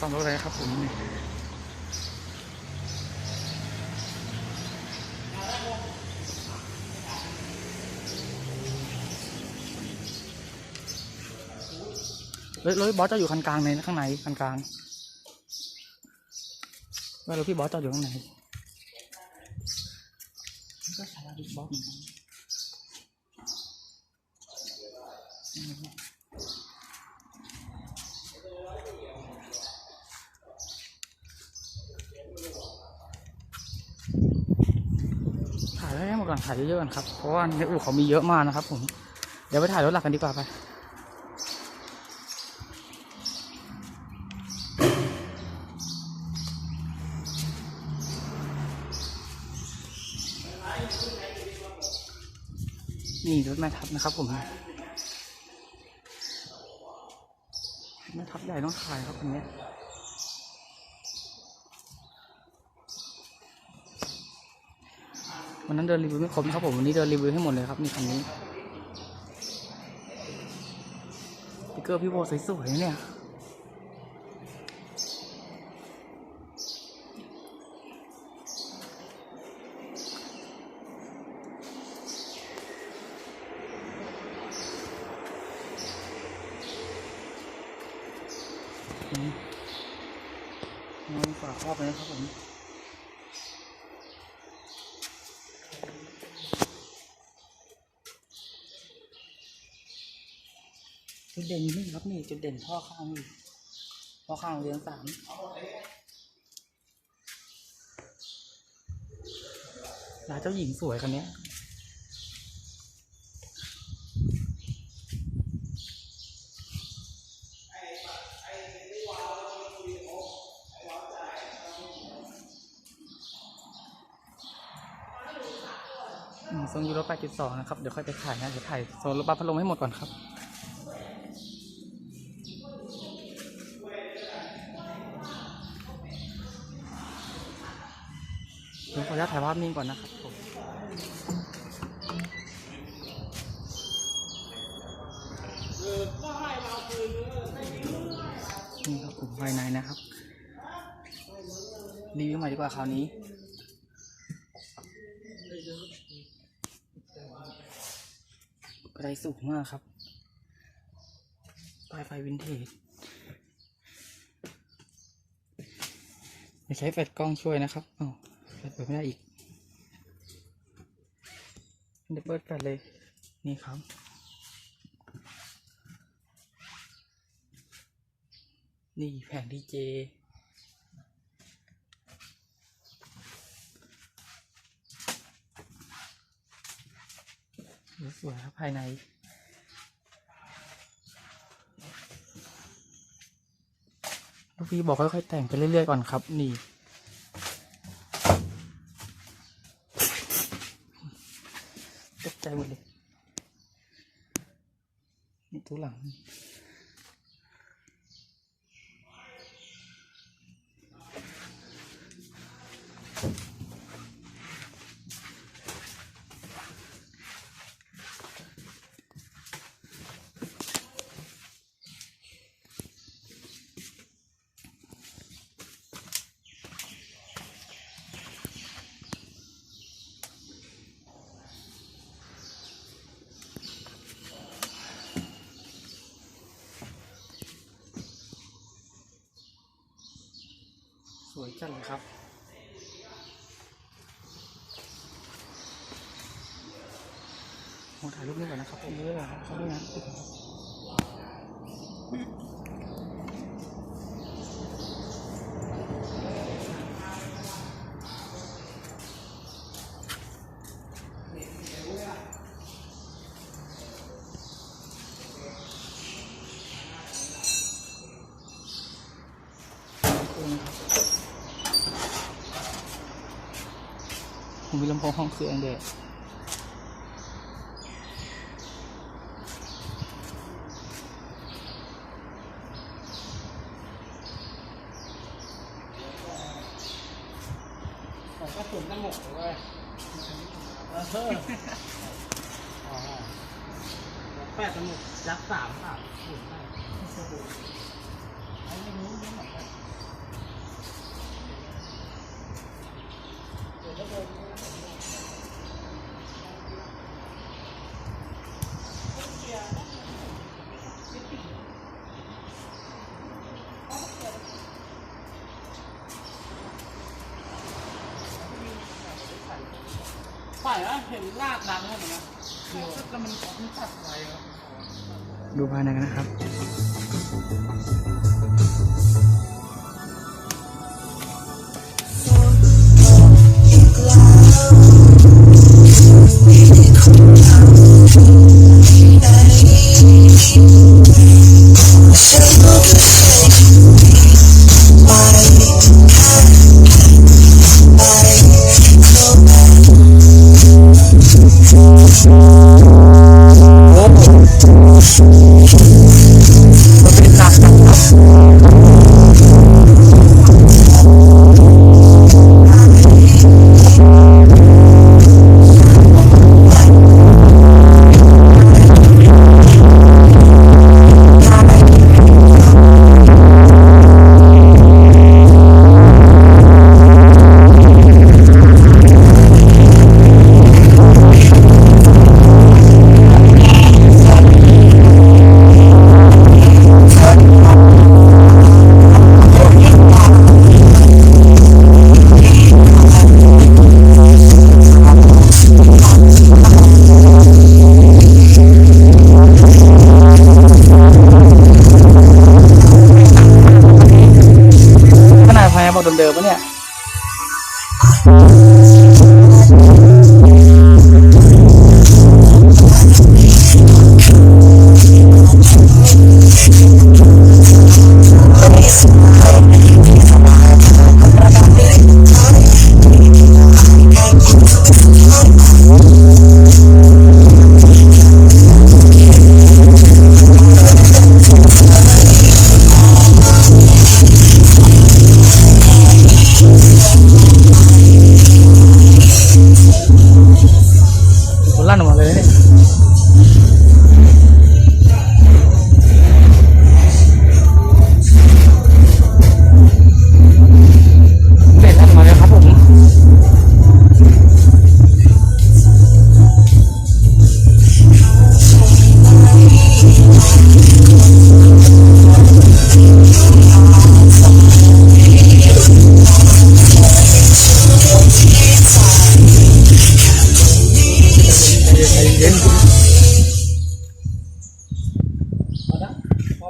ซ่อมรถอะไรครับผมรถรถบอสจะอยู่คันกลางในข้างในคันกลางว่ารถพี่บอสจอดอยู่ข้างในก็ใช้บิ๊กบอสเหมือนกัน ถ่ายไว้ให้หมดก่อนถ่ายเยอะๆก่อนครับ เพราะว่าในอู่เขามีเยอะมากนะครับ ผม เดี๋ยวไปถ่ายรถหลักกันดีกว่าไปนี่รถแม่ทัพนะครับ ผมแม่ทัพใหญ่ต้องถ่ายครับคันนี้ วันนั้นเดินรีวิวไม่ครบนะครับผมวันนี้เดินรีวิวให้หมดเลยครับนี่คันนี้ติ๊กเกอร์พี่โบสวยๆเนี่ยอืมนอนฝาครอบเลยนะครับผม จุดเด่นนี่ครับนี่จุดเด่นท่อข้างนี่ท่อข้างเรียงสามลาเจ้าหญิงสวยคันนี้ทรงยูโร8.2 นะครับ เดี๋ยวค่อยไปถ่ายนะ เดี๋ยวถ่ายโซนรถบัสพัดลมให้หมดก่อนครับ เดี๋ยวขออนุญาตถ่ายภาพนิ่งก่อนนะครับผมนี่ครับกลุ่มภายในนะครับรีวิวใหม่ดีกว่าคราวนี้กระไดสูงมากครับป้ายไฟวินเทจไม่ใช้แฟลชกล้องช่วยนะครับอ๋อ ดไม่ได้อีกเดี๋ยวเปิดแฟลชเลย นี่ครับนี่แผงดีเจ สวยครับภายใน ลูกพี่บอกค่อยๆแต่งไปเรื่อยๆก่อนครับ นี่ ตกใจ หมดเลยนี่ตู้หลังสวยจังเลยครับผมถ่ายรูปนี้ก่อนนะครับเยอะครับเขาด้วยนะำโพงห้องเครื่องด้วยก็สุนทั้งหมดเลยแปดสมุดรับสามค่ะสุนได้ไม่รู้ยังไง อนกันฝ่ายนะเห็นลากดังให้เหมือนกันแต่มันมันตัดไฟครับดูภายในกันนะครับ Oh, my God. เดิมปะเนี่ย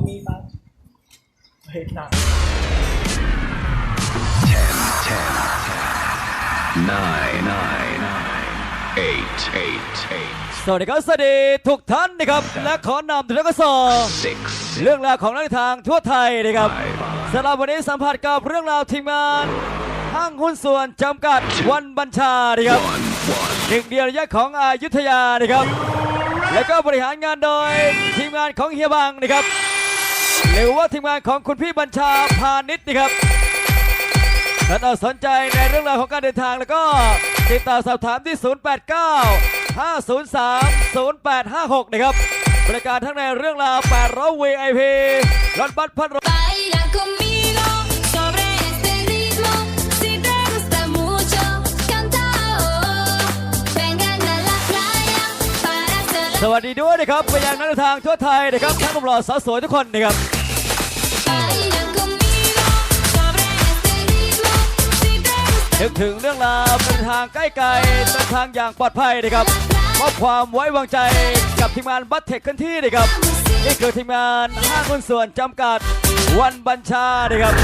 มีตังค์เห็นหนัก nine, nine, nine, eight, eight, eight, สวัสดีครับสวัสดีทุกท่านนะครับ และขอนำทุกท่านเข้าสู่ six, เรื่องราวของนักเดินทางทั่วไทยนะครับสำหรับวันนี้สัมผัสกับเรื่องราวทีมงานห้างหุ้นส่วนจำกัดวันบัญชานะครับหนึ่งเดียวในย่านของอายุทยานะครับ และก็บริหารงานโดยทีมงานของเฮียบังนะครับ หรือว่าทีมงานของคุณพี่บัญชาพาณิชย์นะครับถ้าสนใจในเรื่องราวของการเดินทางแล้วก็ติดต่อสอบถามที่ 089 503 0856 นะครับบริการทั้งในเรื่องราว800 VIP รถบัสพัดลม Baila conmigo sobre este ritmo. Si te gusta mucho, canta. oh. Vengan a la playa para hacer สวัสดีด้วยนะครับไปยังนักเดินทางทั่วไทยนะครับทั้งหนุ่มหล่อสาวสวยทุกคนนะครับ นึกถึงเรื่องราวเดินทางใกล้ไกลเดินทางอย่างปลอดภัยนะครับมอบความไว้วางใจกับทีมงานบัตเทคขึ้นที่นะครับนี่คือทีมงานห้างหุ้นส่วนจำกัดวันบัญชานะครับ